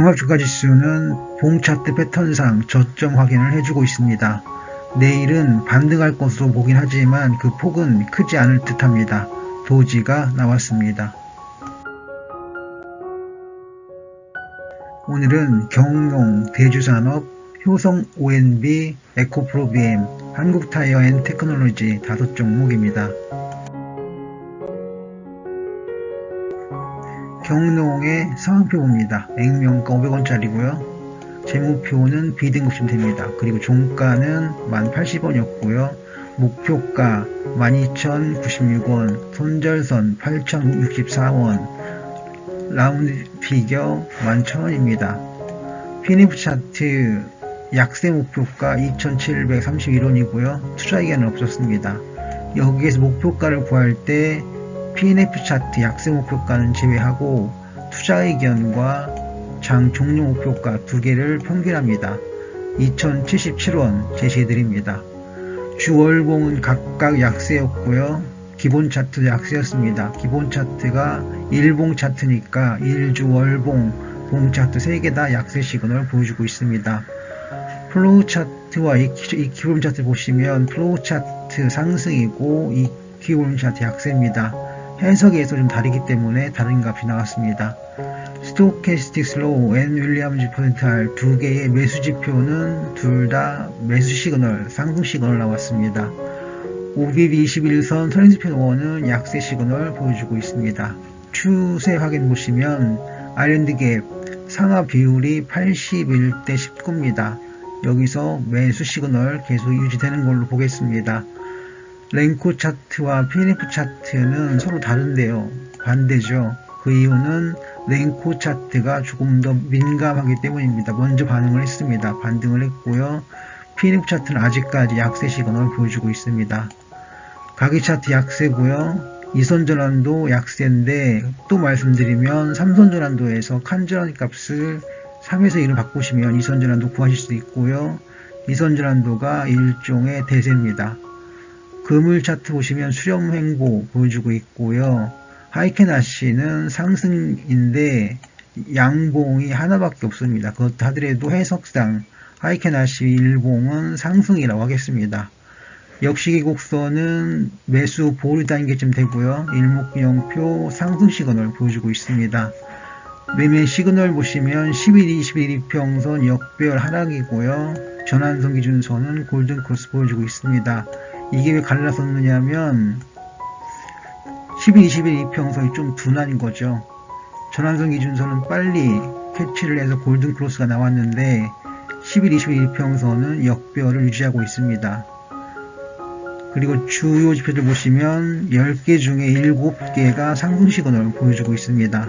종합 주가 지수는 봉 차트 패턴상 저점 확인을 해주고 있습니다. 내일은 반등할 것으로 보긴 하지만 그 폭은 크지 않을 듯 합니다. 도지가 나왔습니다. 오늘은 경농, 대주산업, 효성 ONB, 에코프로 BM, 한국타이어 앤 테크놀로지 다섯 종목입니다. 경농의 상황표 봅니다. 액면가 500원짜리고요. 재무표는 비등급쯤 됩니다. 그리고 종가는 1080원이었고요. 목표가 12,096원, 손절선 8,064원, 라운드 피겨 11,000원입니다. 피니프 차트 약세 목표가 2,731원이고요. 투자 의견은 없었습니다. 여기에서 목표가를 구할 때 PNF 차트 약세 목표가는 제외하고 투자 의견과 장 종료 목표가 두 개를 평균합니다. 2077원 제시해드립니다. 주월봉은 각각 약세였고요. 기본 차트 약세였습니다. 기본 차트가 일봉 차트니까 일주 월봉 봉 차트 3개 다 약세 시그널 보여주고 있습니다. 플로우 차트와 이, 이 기본 차트 보시면 플로우 차트 상승이고 이 기본 차트 약세입니다. 해석에서 좀 다르기 때문에 다른 값이 나왔습니다. 스토캐스틱 슬로우 앤 윌리엄즈 퍼센탈 두 개의 매수 지표는 둘 다 매수 시그널, 상승 시그널 나왔습니다. OBB 21선 선행지표 원은 약세 시그널 보여주고 있습니다. 추세 확인 보시면 아일랜드 갭 상하 비율이 81대 19입니다. 여기서 매수 시그널 계속 유지되는 걸로 보겠습니다. 랭코 차트와 PNF 차트는 서로 다른데요. 반대죠. 그 이유는 랭코 차트가 조금 더 민감하기 때문입니다. 먼저 반응을 했습니다. 반등을 했고요. PNF 차트는 아직까지 약세 시그널을 보여주고 있습니다. 가기 차트 약세고요. 이선 전환도 약세인데 또 말씀드리면 삼선 전환도에서 칸 전환 값을 3에서 1을 바꾸시면 이선 전환도 구하실 수 있고요. 이선 전환도가 일종의 대세입니다. 금을 차트 보시면 수렴 횡보 보여주고 있고요. 하이켄 아시는 상승인데 양봉이 하나밖에 없습니다. 그것도 하더라도 해석상 하이켄 아시 일봉은 상승이라고 하겠습니다. 역시 기 곡선은 매수 보류 단계쯤 되고요. 일목균형표 상승 시그널 보여주고 있습니다. 매매 시그널 보시면 11, 21 이평선 역별 하락이고요. 전환선 기준선은 골든 크로스 보여주고 있습니다. 이게 왜 갈라섰느냐면 11, 21 이평선이 좀 둔한 거죠. 전환선 기준선은 빨리 캐치를 해서 골든 크로스가 나왔는데 11, 21 이평선은 역별을 유지하고 있습니다. 그리고 주요 지표들 보시면 10개 중에 7개가 상승 시그널을 보여주고 있습니다.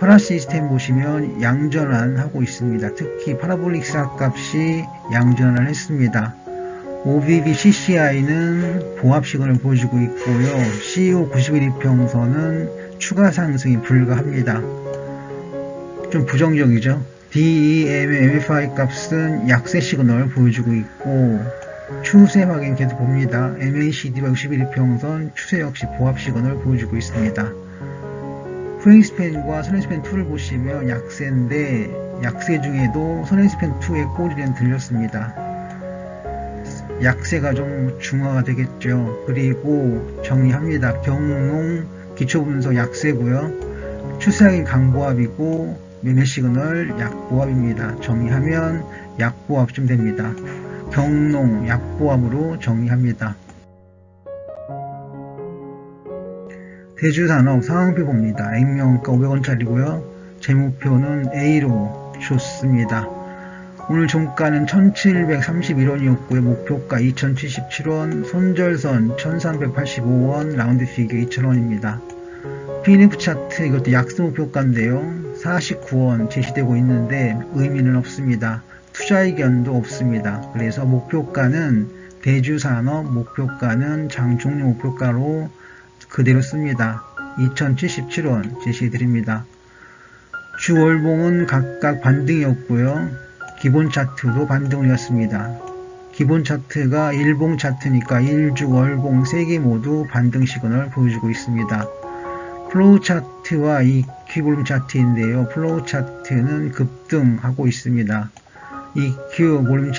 파라 시스템 보시면 양전환 하고 있습니다. 특히 파라볼릭 스락값이 양전환을 했습니다. OBB CCI는 봉합 시그널을 보여주고 있고요. CEO 91이평선은 추가 상승이 불가합니다. 좀 부정적이죠. DEM MFI 값은 약세 시그널을 보여주고 있고 추세 확인 계속 봅니다. MACD와 61이평선 추세 역시 보합 시그널 보여주고 있습니다. 프레임스펜과 선행스펜2를 보시면 약세인데 약세 중에도 선행스펜2의 꼬리는 들렸습니다. 약세가 좀 중화가 되겠죠. 그리고 정리합니다. 경농 기초분석 약세고요. 추세하기 강보합이고 매매 시그널 약보합입니다. 정리하면 약보합쯤 됩니다. 경농 약보합으로 정리합니다. 대주산업 상황표 봅니다. 액면가 500원짜리고요. 재무표는 A로 좋습니다. 오늘 종가는 1731원이었고요. 목표가 2077원, 손절선 1385원, 라운드 피겨 2000원입니다. PNF 차트 이것도 약세 목표가인데요. 49원 제시되고 있는데 의미는 없습니다. 투자 의견도 없습니다. 그래서 목표가는 대주산업 목표가는 장종료 목표가로 그대로 씁니다. 2077원 제시해 드립니다. 주월봉은 각각 반등이었고요. 기본 차트도 반등이었습니다. 기본 차트가 일봉 차트니까 일주 월봉 3개 모두 반등 시그널 보여주고 있습니다. 플로우 차트와 EQ 볼륨 차트인데요. 플로우 차트는 급등하고 있습니다. EQ 볼륨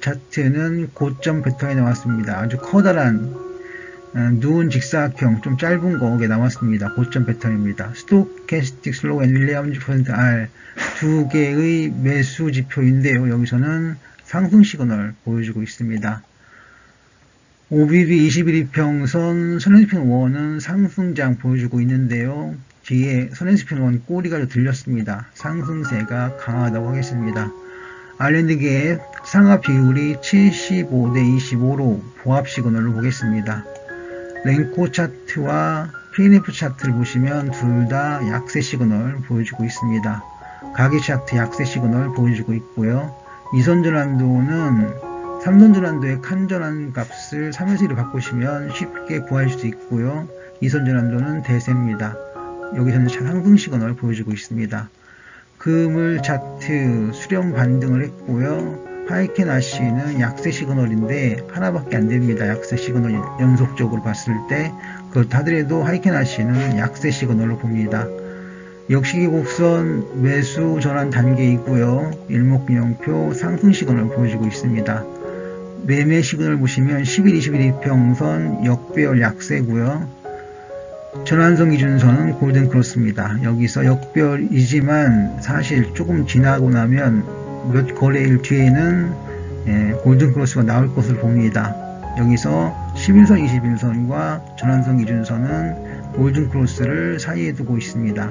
차트는 고점 패턴이 나왔습니다. 아주 커다란 어, 누운 직사각형 좀 짧은 거게 나왔습니다. 고점 패턴입니다. 스토캐스틱 슬로우 앤 윌리엄즈 퍼센트 R 두 개의 매수 지표인데요. 여기서는 상승 시그널 보여주고 있습니다. OBB 21이평선 선행스핀 1은 상승장 보여주고 있는데요. 뒤에 1 꼬리가 좀 들렸습니다. 상승세가 강하다고 하겠습니다. 아일랜드계의 상하 비율이 75대 25로 보합 시그널을 보겠습니다. 랭코 차트와 PNF 차트를 보시면 둘 다 약세 시그널 보여주고 있습니다. 가계 차트 약세 시그널 보여주고 있고요. 이선 전환도는 3선 전환도의 칸전환 값을 3에서1로 바꾸시면 쉽게 구할 수 있고요. 이선 전환도는 대세입니다. 여기서는 상승 시그널 보여주고 있습니다. 금을 차트 수렴 반등을 했고요. 하이켄 아시는 약세 시그널인데 하나밖에 안 됩니다. 약세 시그널 연속적으로 봤을 때 그렇다 하더라도 하이켄 아시는 약세 시그널로 봅니다. 역시기 곡선 매수 전환 단계이고요. 일목균형표 상승 시그널 보여주고 있습니다. 매매 시그널 보시면 11, 21 2평선 역배열 약세고요. 전환선 기준선은 골든 크로스입니다. 여기서 역별이지만 사실 조금 지나고 나면 몇 거래일 뒤에는 예, 골든 크로스가 나올 것을 봅니다. 여기서 11선, 21선과 전환선 기준선은 골든 크로스를 사이에 두고 있습니다.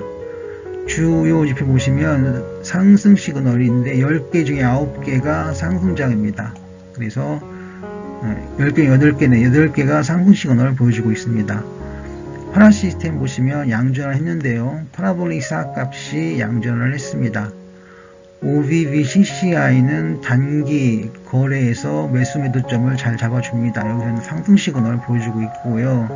주요 지표 보시면 상승 시그널인데 10개 중에 9개가 상승장입니다. 그래서 10개, 8개네. 8개가 상승 시그널을 보여주고 있습니다. 파라 시스템 보시면 양전을 했는데요. 파라볼릭 사값이 양전을 했습니다. OVB CCI는 단기 거래에서 매수 매도점을 잘 잡아줍니다. 여기서는 상승 시그널을 보여주고 있고요.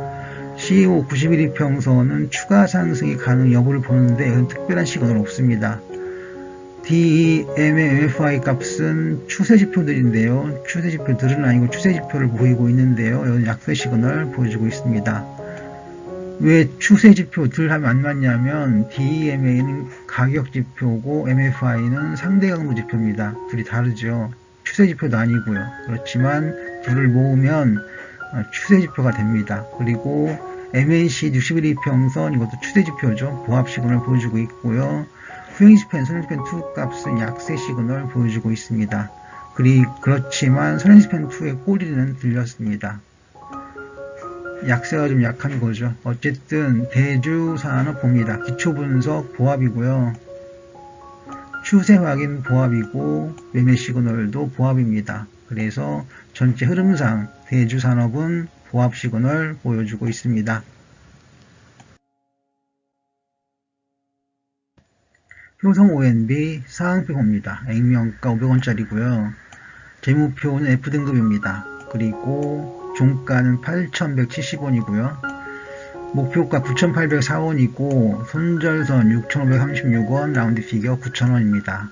CEO 91이평선은 추가 상승이 가능 여부를 보는데 특별한 시그널 없습니다. DEMFI 값은 추세 지표들인데요. 추세 지표들은 아니고 추세 지표를 보이고 있는데요. 여기 약세 시그널 보여주고 있습니다. 왜 추세 지표들 하면 안 맞냐면 DEMA는 가격 지표고 MFI는 상대 강도 지표입니다. 둘이 다르죠. 추세 지표도 아니고요. 그렇지만 둘을 모으면 어, 추세 지표가 됩니다. 그리고 MAC 61이평선 이것도 추세 지표죠. 보합 시그널 보여주고 있고요. 후행스펜, 선행스펜 2 값은 약세 시그널 보여주고 있습니다. 그리, 그렇지만 선행스펜 2의 꼬리는 들렸습니다. 약세가 좀 약한 거죠. 어쨌든 대주산업 봅니다. 기초분석 보합이고요. 추세 확인 보합이고 매매 시그널도 보합입니다. 그래서 전체 흐름상 대주 산업은 보합 시그널 보여주고 있습니다. 효성 ONB 상황표입니다. 액면가 500원짜리고요. 재무표는 F등급입니다. 그리고 종가는 8,170원이고요. 목표가 9,804원이고 손절선 6,536원 라운드 피겨 9,000원입니다.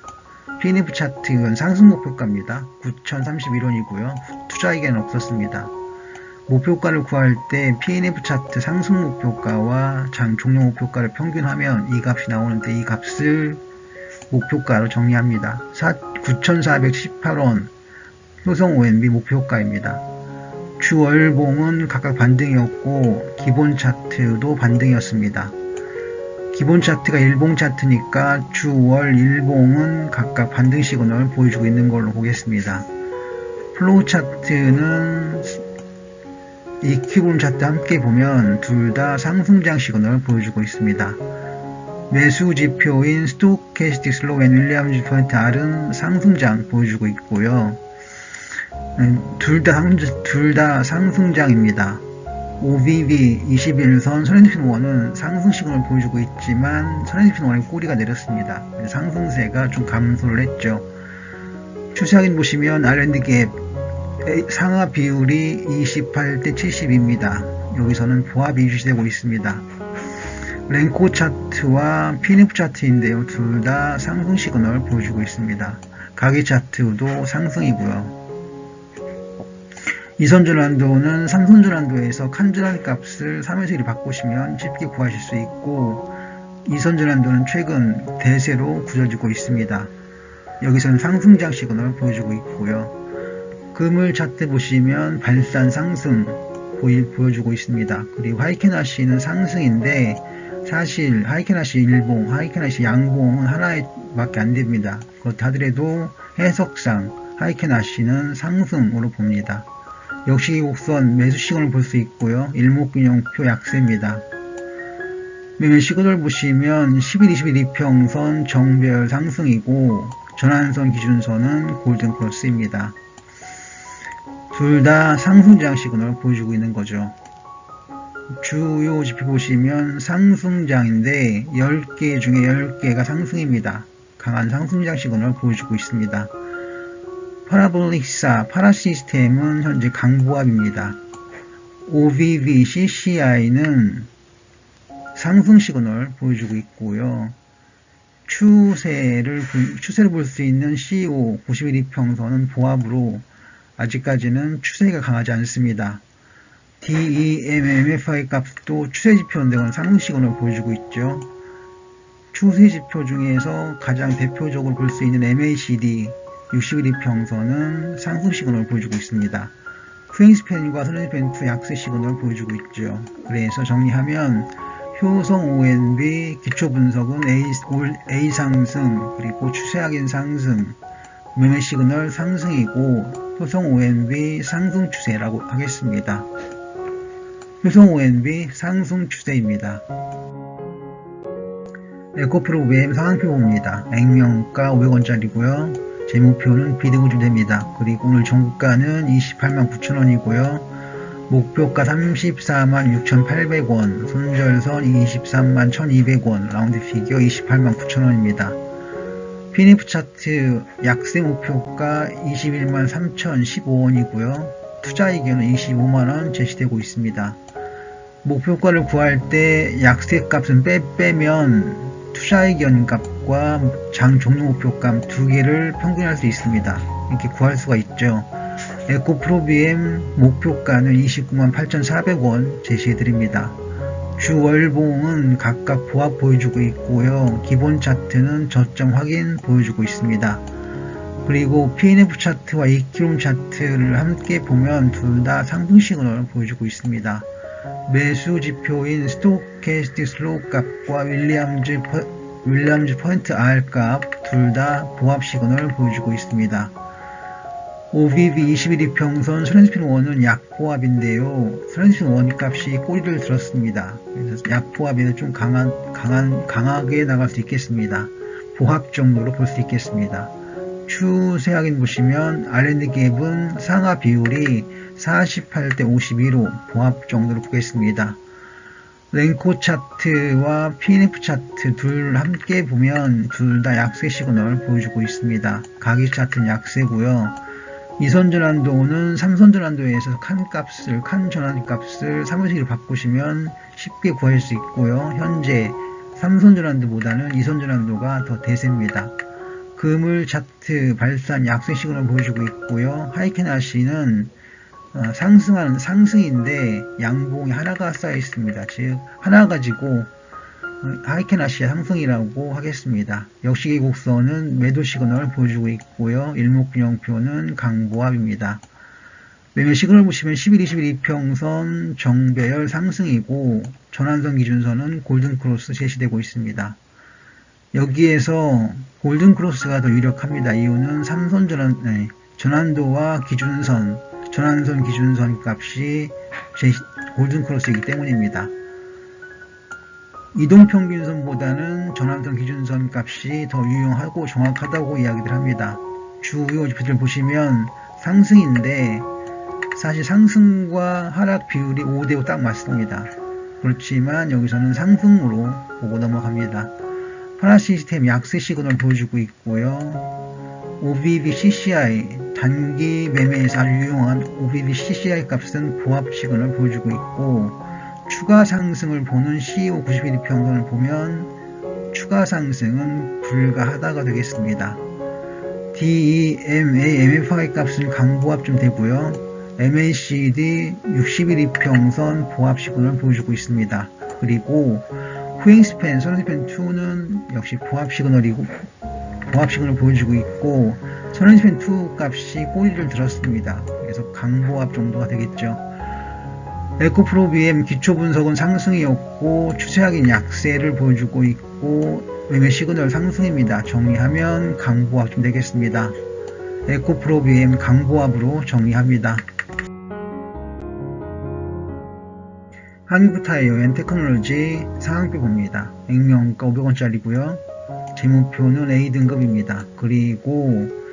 PNF 차트는 상승 목표가입니다. 9,031원이고요. 투자에게는 없었습니다. 목표가를 구할 때 PNF 차트 상승 목표가와 장 종료 목표가를 평균하면 이 값이 나오는데 이 값을 목표가로 정리합니다. 9,418원 효성 ONB 목표가입니다. 주월봉은 각각 반등이었고 기본 차트도 반등이었습니다. 기본 차트가 일봉 차트니까 주월 일봉은 각각 반등 시그널 보여주고 있는 걸로 보겠습니다. 플로우 차트는 이 키볼 차트 함께 보면 둘 다 상승장 시그널 보여주고 있습니다. 매수 지표인 스토캐스틱 슬로우 앤 윌리엄즈 포인트 R은 상승장 보여주고 있고요. 음, 둘다 둘다 상승장입니다. OBB 21선 선행스핀 1은 상승 시그널 보여주고 있지만 선행스핀 1의 꼬리가 내렸습니다. 상승세가 좀 감소를 했죠. 추세 확인 보시면 R&D 갭 상하 비율이 28대 70입니다. 여기서는 보합이 유지되고 있습니다. 랭코 차트와 피니프 차트인데요. 둘 다 상승 시그널 보여주고 있습니다. 가계 차트도 상승이고요. 이선전환도는 삼선전환도에서 칸전환 값을 3에서 1을 바꾸시면 쉽게 구하실 수 있고 이선전환도는 최근 대세로 굳어지고 있습니다. 여기서는 상승장 시그널을 보여주고 있고요. 금을 차트 보시면 발산 상승 보이, 보여주고 있습니다. 그리고 하이케나시는 상승인데 사실 하이케나시 일봉, 하이케나시 양봉은 하나밖에 안 됩니다. 그렇다 하더라도 해석상 하이케나시는 상승으로 봅니다. 역시 곡선 매수 시간을 볼 수 있고요. 일목균형표 약세입니다. 매매 시그널 보시면 11, 21 이평선 정별 상승이고 전환선 기준선은 골든 크로스입니다. 둘 다 상승장 시그널을 보여주고 있는 거죠. 주요 지표 보시면 상승장인데 10개 중에 10개가 상승입니다. 강한 상승장 시그널을 보여주고 있습니다. 파라볼릭사 파라 시스템은 현재 강보합입니다. OVV CCI는 상승 시그널 보여주고 있고요. 추세를 추세를 볼 수 있는 CO 91 2평선은 보합으로 아직까지는 추세가 강하지 않습니다. DEMMFI 값도 추세 지표인데 건 상승 시그널 보여주고 있죠. 추세 지표 중에서 가장 대표적으로 볼 수 있는 MACD 60일 이평선은 상승 시그널을 보여주고 있습니다. 스윙스팬과 슬렌스팬프 약세 시그널을 보여주고 있죠. 그래서 정리하면 효성 ONB 기초 분석은 A, A 상승 그리고 추세하긴 상승 매매 시그널 상승이고 효성 ONB 상승 추세라고 하겠습니다. 효성 ONB 상승 추세입니다. 에코프로 VM 상황표 봅니다. 액면가 500원짜리고요. 제 목표는 비등으로 됩니다. 그리고 오늘 종가는 28만 9천원이고요. 목표가 34만 6,800원, 손절선 23만 1,200원, 라운드 피겨 28만 9천원입니다. 피니프 차트 약세 목표가 21만 3,015원이고요. 투자 이견은 25만원 제시되고 있습니다. 목표가를 구할 때 약세 값은 빼, 빼면 투자 의견 값 과 장 종료 목표값 두 개를 평균할 수 있습니다. 이렇게 구할 수가 있죠. 에코프로비엠 목표가는 29만 8,400원 제시해 드립니다. 주월봉은 각각 보합 보여주고 있고요. 기본 차트는 저점 확인 보여주고 있습니다. 그리고 PNF 차트와 이키롬 차트를 함께 보면 둘 다 상승 시그널을 보여주고 있습니다. 매수 지표인 스토캐스틱 슬로우 값과 윌리엄즈, 퍼, 윌리엄즈 포인트 R 값 둘 다 보합 시그널을 보여주고 있습니다. OBB 21이 평선 스렌스핀 1은 약보합인데요. 스렌스핀 1 값이 꼬리를 들었습니다. 그래서 약보합에는 좀 강한, 강한, 강하게 나갈 수 있겠습니다. 보합 정도로 볼 수 있겠습니다. 추세 확인 보시면 R&D 갭은 상하 비율이 48대 52로 보합 정도로 보겠습니다. 랭코 차트와 PNF 차트 둘 함께 보면 둘 다 약세 시그널 보여주고 있습니다. 가기 차트는 약세고요. 이선 전환도는 삼선 전환도에서 칸 값을 칸 전환 값을 사무실로 바꾸시면 쉽게 구할 수 있고요. 현재 삼선 전환도보다는 이선 전환도가 더 대세입니다. 금을 차트 발산 약세 시그널 보여주고 있고요. 어, 상승하는 상승인데 양봉이 하나가 쌓여 있습니다. 즉 하나 가지고 어, 하이켄 아시아 상승이라고 하겠습니다. 역시 이 곡선은 매도 시그널을 보여주고 있고요. 일목균형표는 강보합입니다. 매매 시그널 보시면 11, 21 이평선 정배열 상승이고 전환선 기준선은 골든크로스 제시되고 있습니다. 여기에서 골든크로스가 더 유력합니다. 이유는 삼선 전환, 네, 전환도와 기준선 전환선 기준선 값이 제 골든크로스이기 때문입니다. 이동평균선보다는 전환선 기준선 값이 더 유용하고 정확하다고 이야기를 합니다. 주요 지표들 보시면 상승인데 사실 상승과 하락 비율이 5대5 딱 맞습니다. 그렇지만 여기서는 상승으로 보고 넘어갑니다. 파라 시스템 약세 시그널 보여주고 있고요. OBB CCI 단기 매매에서 유용한 OBB CCI 값은 보합 시그널을 보여주고 있고 추가 상승을 보는 CEO 91일 평균을 보면 추가 상승은 불가하다가 되겠습니다. DEMA MFI 값은 강보합 좀 되고요. MACD 60일 이평선 보합 시그널 보여주고 있습니다. 그리고 후행스팬, 선행스팬 2는 역시 보합 시그널이고 보합 시그널 보여주고 있고 선행스팬 2 값이 꼬리를 들었습니다. 그래서 강보합 정도가 되겠죠. 에코프로 BM 기초 분석은 상승이었고 추세하긴 약세를 보여주고 있고 매매 시그널 상승입니다. 정리하면 강보합 좀 되겠습니다. 에코프로 BM 강보합으로 정리합니다. 한국타이어 엔테크놀로지 상한표 봅니다. 액면가 500원짜리고요. 제목표는 A등급입니다. 그리고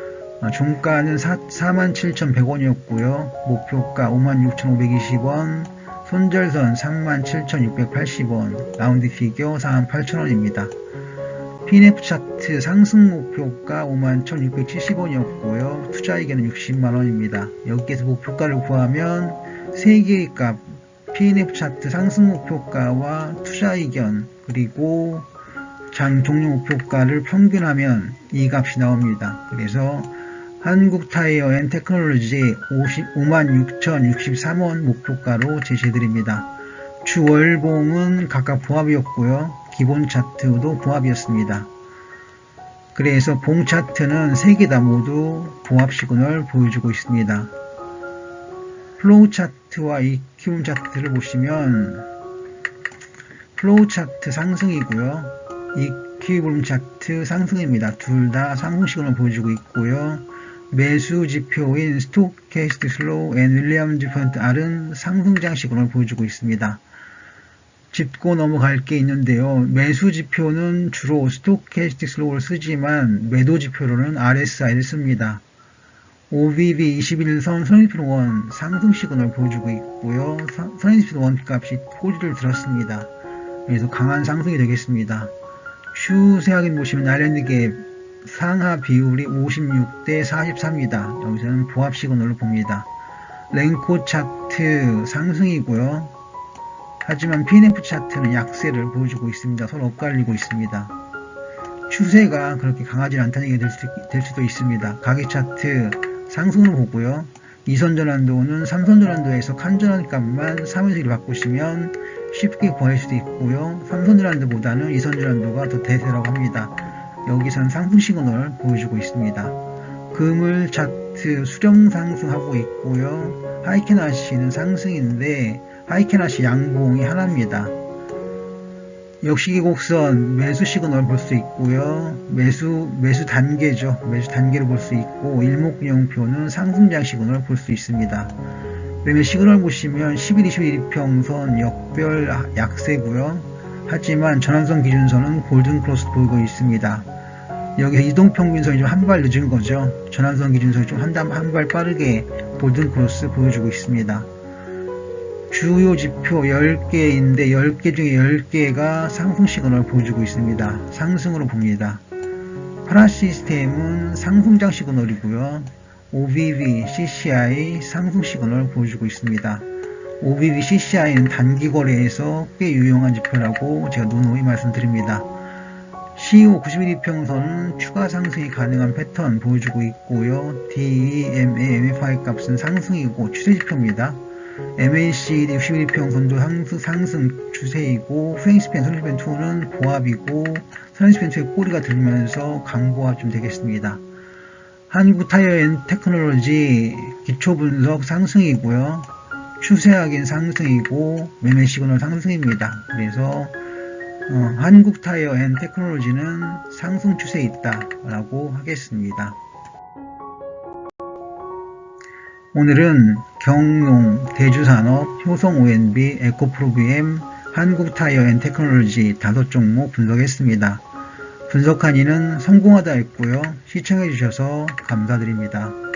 종가는 47,100원이었고요. 목표가 56,520원, 손절선 37,680원, 라운드 피겨 48,000원입니다. PNF 차트 상승 목표가 51,670원이었고요. 투자 이견은 60만원입니다. 여기에서 목표가를 구하면 3개의 값, PNF 차트 상승 목표가와 투자 이견, 그리고 장 종료 목표가를 평균하면 이 값이 나옵니다. 그래서 한국타이어 앤 테크놀로지 56,063원 목표가로 제시해드립니다. 주월봉은 각각 보합이었고요. 기본 차트도 보합이었습니다. 그래서 봉 차트는 3개 다 모두 보합 시그널 보여주고 있습니다. 플로우 차트와 EQ 차트를 보시면 플로우 차트 상승이고요. 볼륨 차트 상승입니다. 둘 다 상승 시그널 보여주고 있고요. 매수 지표인 스토캐스트 슬로우 앤 윌리엄즈 펀트 R은 상승장 시그널 보여주고 있습니다. 짚고 넘어갈 게 있는데요. 매수 지표는 주로 스토캐스틱 슬로우를 쓰지만 매도 지표로는 RSI를 씁니다. OBB 21선 선입표원 상승 시그널 보여주고 있고요. 선입표원 값이 꼬리를 들었습니다. 그래서 강한 상승이 되겠습니다. 추세 확인 보시면 아일랜드 갭 상하 비율이 56대 43이다. 여기서는 보합 시그널로 봅니다. 랭코 차트 상승이고요. 하지만 PNF 차트는 약세를 보여주고 있습니다. 서로 엇갈리고 있습니다. 추세가 그렇게 강하지 않다는 얘기가 될, 수도 있습니다. 가격 차트 상승으로 보고요. 2선 전환도는 3선 전환도에서 칸 전환 값만 3에서 1을 바꾸시면 쉽게 구할 수도 있고요. 3선 전환도보다는 2선 전환도가 더 대세라고 합니다. 여기선 상승 시그널 보여주고 있습니다. 금을 차트 수령 상승하고 있고요. 하이켄아시는 상승인데 하이켄아시 양봉이 하나입니다. 역시기 곡선 매수 시그널 볼 수 있고요. 매수 매수 단계죠. 매수 단계를 볼 수 있고 일목균형표는 상승장 시그널 볼 수 있습니다. 매매 시그널 보시면 11, 21 평선 역별 약세고요. 하지만 전환선 기준선은 골든 크로스 보이고 있습니다. 여기서 이동평균선이 좀 한 발 늦은 거죠. 전환선 기준선이 좀 한 발 빠르게 골든 크로스 보여주고 있습니다. 주요 지표 10개인데 10개 중에 10개가 상승 시그널 보여주고 있습니다. 상승으로 봅니다. 파라 시스템은 상승장 시그널이고요. OBV, CCI 상승 시그널 보여주고 있습니다. OBV, CCI는 단기 거래에서 꽤 유용한 지표라고 제가 누누이 말씀드립니다. CO 91이평선은 추가 상승이 가능한 패턴 보여주고 있고요. DEMA, MFI 값은 상승이고 추세지표입니다. MACD 61평선도 상승, 상승 추세이고 프랭스펜, 선스펜 2는 보합이고 선스펜 2의 꼬리가 들면서 강보합 좀 되겠습니다. 한국 타이어 앤 테크놀로지 기초 분석 상승이고요. 추세하긴 상승이고 매매 시그널 상승입니다. 그래서 어, 한국 타이어 앤 테크놀로지는 상승 추세에 있다라고 하겠습니다. 오늘은 경농, 대주산업, 효성 ONB, 에코프로비엠, 한국타이어 앤 테크놀로지 다섯 종목 분석했습니다. 분석한 이는 성공하다 했고요. 시청해주셔서 감사드립니다.